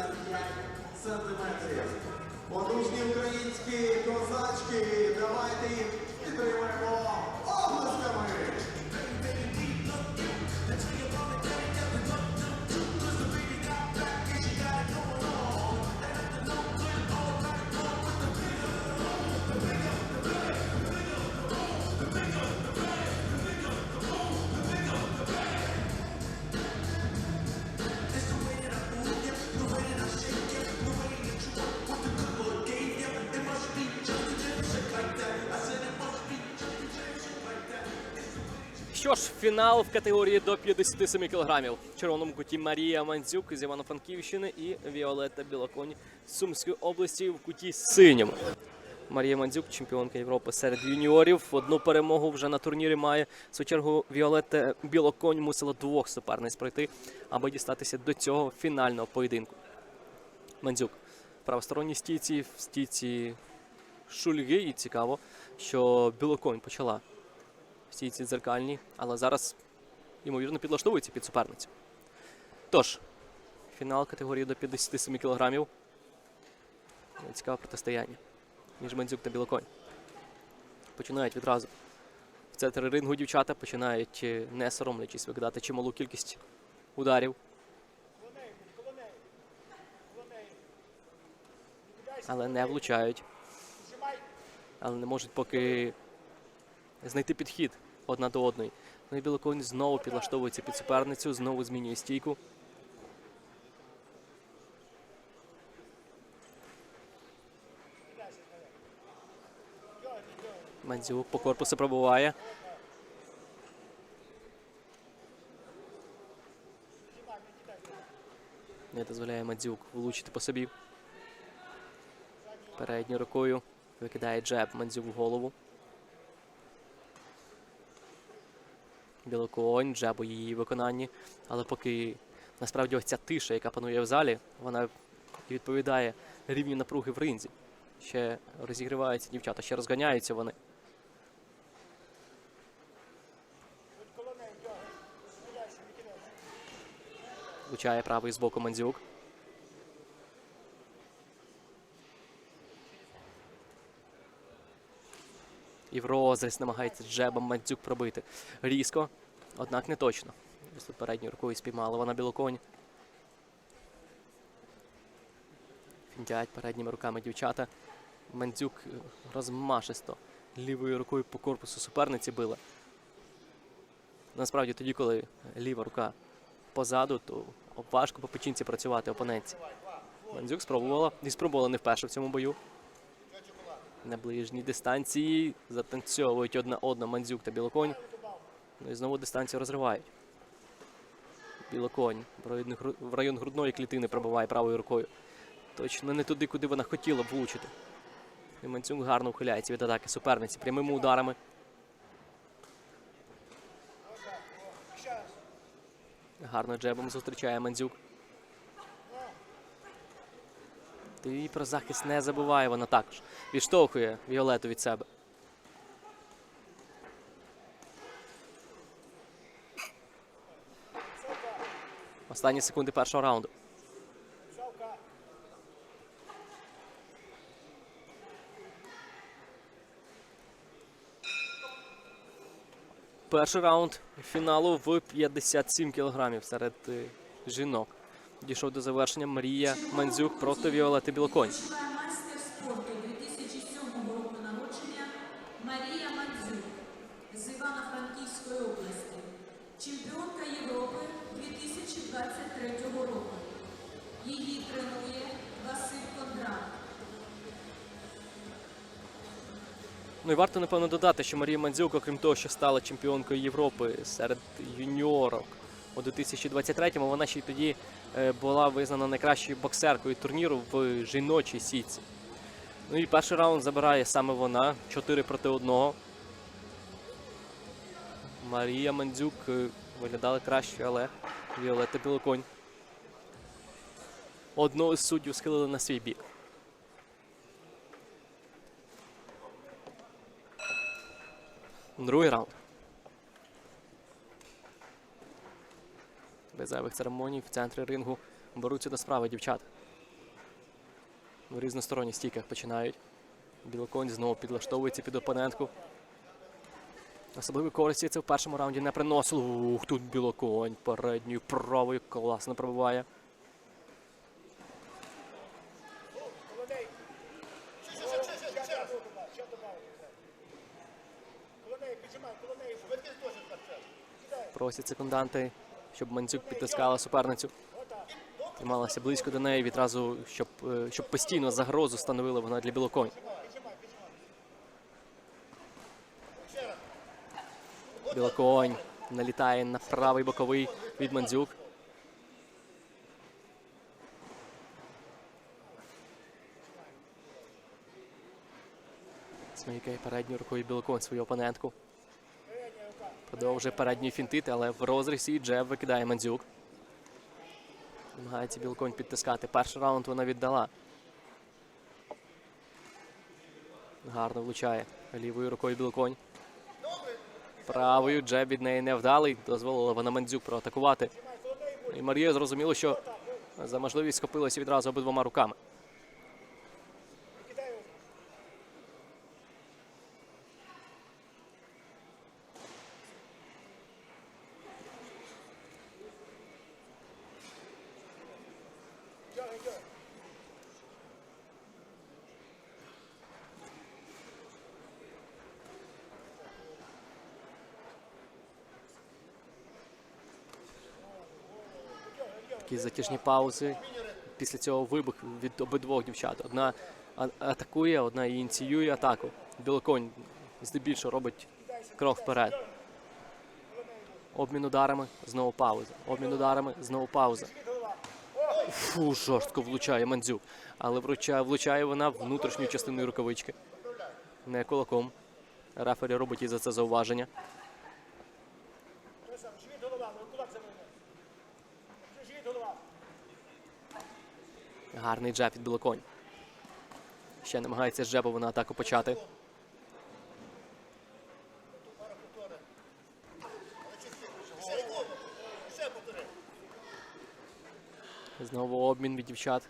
55 сантиметрів. Потужні українські козачки, давайте їх підтримаємо Що ж, фінал в категорії до 57 кілограмів. В червоному куті Марія Мандзюк з Івано-Франківщини і Віолетта Білоконь з Сумської області в куті синьому. Марія Мандзюк, чемпіонка Європи серед юніорів. Одну перемогу вже на турнірі має. В свою чергу Віолетта Білоконь мусила двох суперниць пройти, аби дістатися до цього фінального поєдинку. Мандзюк в правосторонній стійці, в стійці Шульги. І цікаво, що Білоконь почала в стійці дзеркальній, але зараз, ймовірно, підлаштовується під суперницю. Тож, фінал категорії до 57 кілограмів. Цікаве протистояння між Мандзюк та Білоконь. Починають відразу. В центрі рингу дівчата починають, е, не соромлячись, викидати чималу кількість ударів. Але не влучають. Але не можуть поки знайти підхід одна до одної. Ну і Білоконь знову підлаштовується під суперницю, знову змінює стійку. Мандзюк по корпусу пробуває. Не дозволяє Мандзюк влучити по собі. Передньою рукою викидає джеб Мандзюк в голову. Білоконь, джеб у її виконанні. Але поки насправді ось ця тиша, яка панує в залі, вона відповідає рівню напруги в ринзі. Ще розігріваються дівчата, ще розганяються вони. Влучає правий з боку Мандзюк. І в розріз намагається джебом Мандзюк пробити. Різко, однак не точно. Ось тут передньою рукою спіймала вона білоконь. Фінтять передніми руками дівчата. Мандзюк е, розмашисто лівою рукою по корпусу суперниці била. Насправді тоді, коли ліва рука позаду, то важко по печінці працювати опонентці. Мандзюк спробувала і спробувала не вперше в цьому бою. На ближній дистанції затанцьовують одна одна Мандзюк та Білоконь. Ну і знову дистанцію розривають. Білоконь в район, грудної клітини пробиває правою рукою. Точно не туди, куди вона хотіла б влучити. І Мандзюк гарно ухиляється від атаки суперниці прямими ударами. Гарно джебом зустрічає Мандзюк. І про захист не забуває вона також. Відштовхує Віолету від себе. Останні секунди першого раунду. Перший раунд фіналу в 57 кілограмів серед е, жінок. Дійшов до завершення Марія Мандзюк проти Віолети Білоконь. Член майстер спорту 2007 року народження Марія Мандзюк з Івано-Франківської області, чемпіонка Європи 2023 року. Її тренує Василь Кондрат. Ну і варто напевно додати, що Марія Мандзюк, окрім того, що стала чемпіонкою Європи серед юніорок у 2023-му, вона ще й тоді е, була визнана найкращою боксеркою турніру в жіночій сітці. Ну і перший раунд забирає саме вона 4 проти 1. Марія Мандзюк е, виглядала краще, але Віолетта Білоконь. Одного з суддів схилили на свій бік. Другий раунд. Без зайвих церемоній в центрі рингу беруться до справи дівчата. В різносторонніх стійках починають. Білоконь знову підлаштовується під опонентку. Особливої користі це в першому раунді не приносило. Ух, тут білоконь передньою правою класно пробиває. Просять секунданти, щоб Мандзюк підтискала суперницю. Трималася близько до неї відразу, щоб, е, щоб постійно загрозу становила вона для білоконь. Білоконь налітає на правий боковий від Мандзюк. Смикає передньою рукою білоконь свою опонентку. Продовжує передньої фінтити, але в розрізі джеб викидає Мандзюк. Намагається білоконь підтискати. Перший раунд вона віддала. Гарно влучає лівою рукою білоконь. Правою джеб від неї невдалий. Дозволила вона Мандзюк проатакувати. І Марія зрозуміла, що за можливість схопилася відразу обидвома руками. Такі затяжні паузи. Після цього вибух від обидвох дівчат. Одна атакує, одна ініціює атаку. Білоконь здебільшого робить крок вперед. Обмін ударами, знову пауза. Обмін ударами, знову пауза. Фу, жорстко влучає Мандзюк. Але влучає, влучає вона внутрішньою частиною рукавички. Не кулаком. Рефері робить їй за це зауваження. Гарний джеб від Білоконь. Ще намагається з джебу вона атаку почати. Знову обмін від дівчат.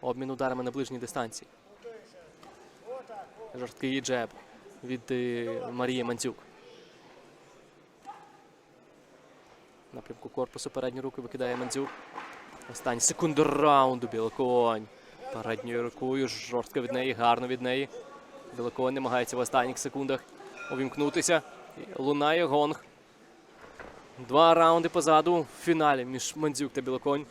Обмін ударами на ближній дистанції. Жорсткий джеб від е, Марії Мандзюк. Напрямку корпусу передні руки викидає Мандзюк. Останні секунди раунду Білоконь. Передньою рукою жорстко від неї, гарно від неї. Білоконь намагається в останніх секундах увімкнутися. Лунає гонг. Два раунди позаду в фіналі між Мандзюк та Білоконь.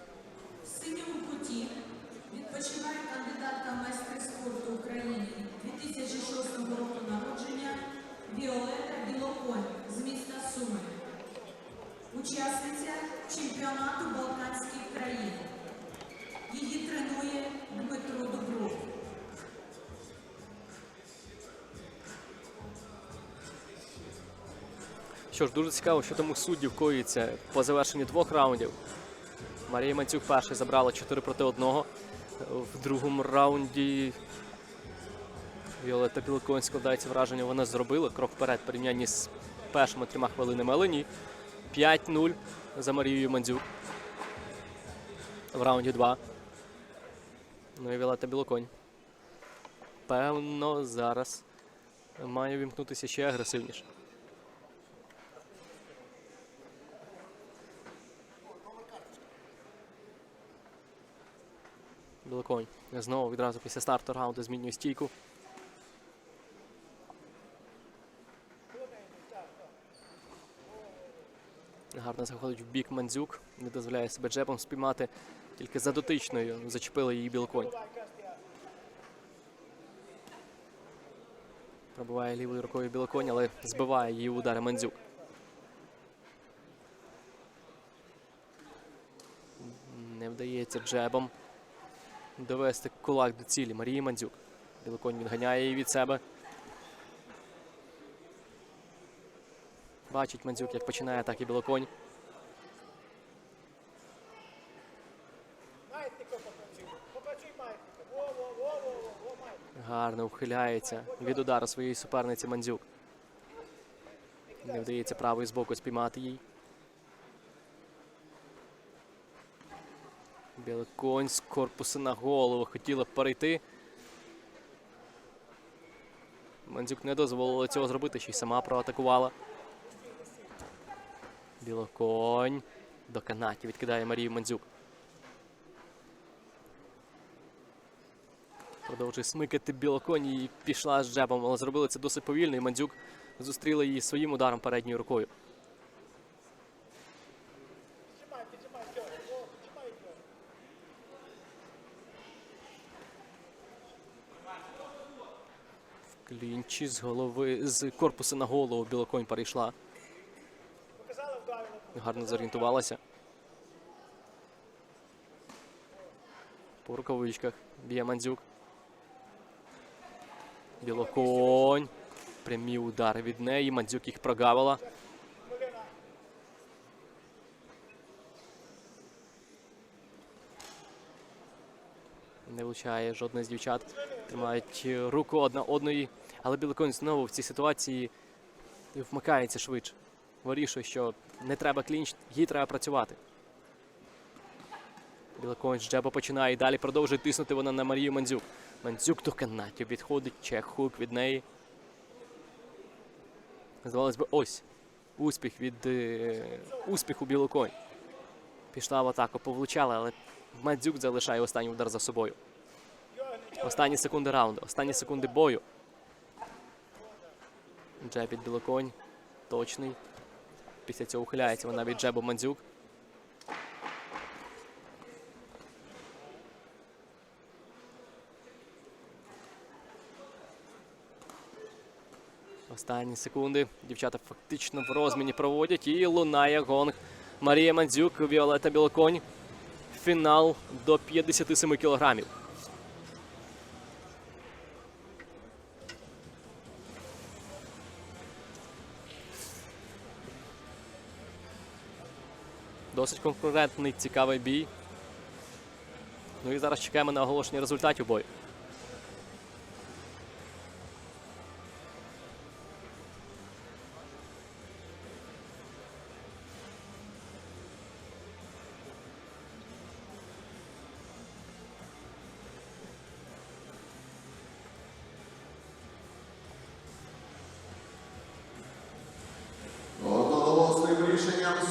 Що ж, дуже цікаво, що тому суддів коїться по завершенню двох раундів. Марія Мандзюк перший забрала 4 проти 1. В другому раунді Віолетта Білоконь складається враження, вона зробила крок вперед в порівнянні з першими трьома хвилинами, але ні. 5-0 за Марією Мандзюк. В раунді 2. Ну і Віолетта Білоконь. Певно, зараз має вімкнутися ще агресивніше. Білоконь. Знову відразу після старту раунду змінює стійку. Гарно заходить в бік Мандзюк. Не дозволяє себе джебом спіймати. Тільки за дотичною зачепила її білоконь. Пробиває лівою рукою білоконь, але збиває її удари Мандзюк. Не вдається джебом довести кулак до цілі. Марії Мандзюк. Білоконь відганяє її від себе. Бачить Мандзюк, як починає Білоконь. Во, во, маятник. Гарно ухиляється від удару своєї суперниці Мандзюк. Не вдається правою з боку спіймати їй. Білий конь з корпусу на голову хотіла перейти. Мандзюк не дозволила цього зробити, ще й сама проатакувала. Білоконь до канатів відкидає Марію Мандзюк. Продовжує смикати білоконь і пішла з джебом, але зробили це досить повільно, і Мандзюк зустріла її своїм ударом передньою рукою. Клінчі з голови з корпусу на голову білоконь перейшла. Гарно зорієнтувалася. По рукавичках б'є Мандзюк. Білоконь. Прямі удари від неї. Мандзюк їх прогавила. Не влучає жодна з дівчат. Тримають е, руку одна одної. Але Білоконь знову в цій ситуації вмикається швидше. Вирішує, що не треба клінч, їй треба працювати. Білоконь з джеба починає і далі продовжує тиснути вона на Марію Мандзюк. Мандзюк до канатів відходить, чек хук від неї. Здавалось би, ось успіх від е, успіху Білоконь. Пішла в атаку, повлучала, але Мандзюк залишає останній удар за собою. Останні секунди раунду, останні секунди бою. Джеб від Білоконь. Точний. Після цього ухиляється вона від джебу Мандзюк. Останні секунди. Дівчата фактично в розміні проводять і лунає гонг. Марія Мандзюк, Віолета Білоконь. Фінал до 57 кілограмів. Досить конкурентний, цікавий бій. Ну і зараз чекаємо на оголошення результатів бою.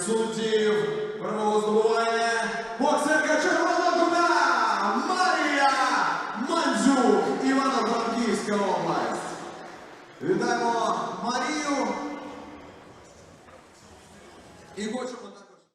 Суддів перемогу здобуває боксерка червоного Дуда, Марія Мандзюк, Івано-Франківська область. Вітаємо